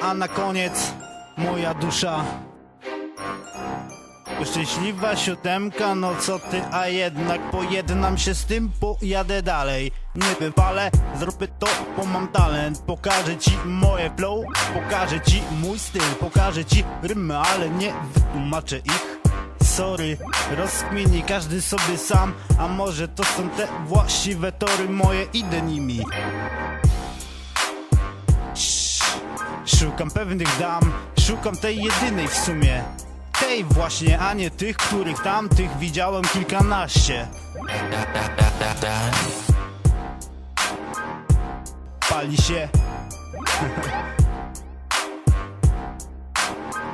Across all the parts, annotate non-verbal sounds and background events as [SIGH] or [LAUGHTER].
A na koniec moja dusza Szczęśliwa siódemka, no co ty, a jednak pojednam się z tym, pojadę dalej. Nie wywalę, zrobię to, bo mam talent. Pokażę ci moje flow, pokażę ci mój styl. Pokażę ci rymy, ale nie wytłumaczę ich. Sorry, rozkmini każdy sobie sam A może to są te właściwe tory moje, idę nimi. Szukam pewnych dam, szukam tej jedynej w sumie Tej właśnie, a nie tych, których tamtych widziałem kilkanaście. Pali się.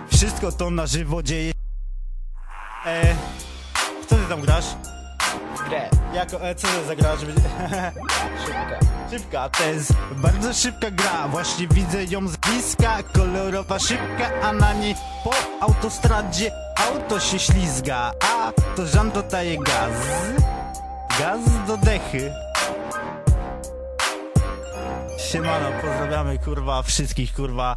[LAUGHS] Wszystko to na żywo dzieje E, co ty tam grasz? Grę. Jako, e, co? Żeby... [LAUGHS] Szybka. Szybka, to jest bardzo szybka gra Właśnie widzę ją z bliska Kolorowa szybka, a na niej po autostradzie Auto się ślizga, a to Żan dodaje gaz Gaz do dechy Siemano, pozdrawiamy kurwa wszystkich kurwa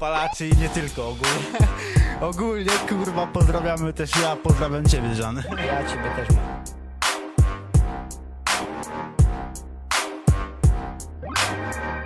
Palaczy i nie tylko ogólnie [LAUGHS] Ogólnie kurwa pozdrawiamy też ja, pozdrawiam ciebie Żan Ja ciebie też mam. you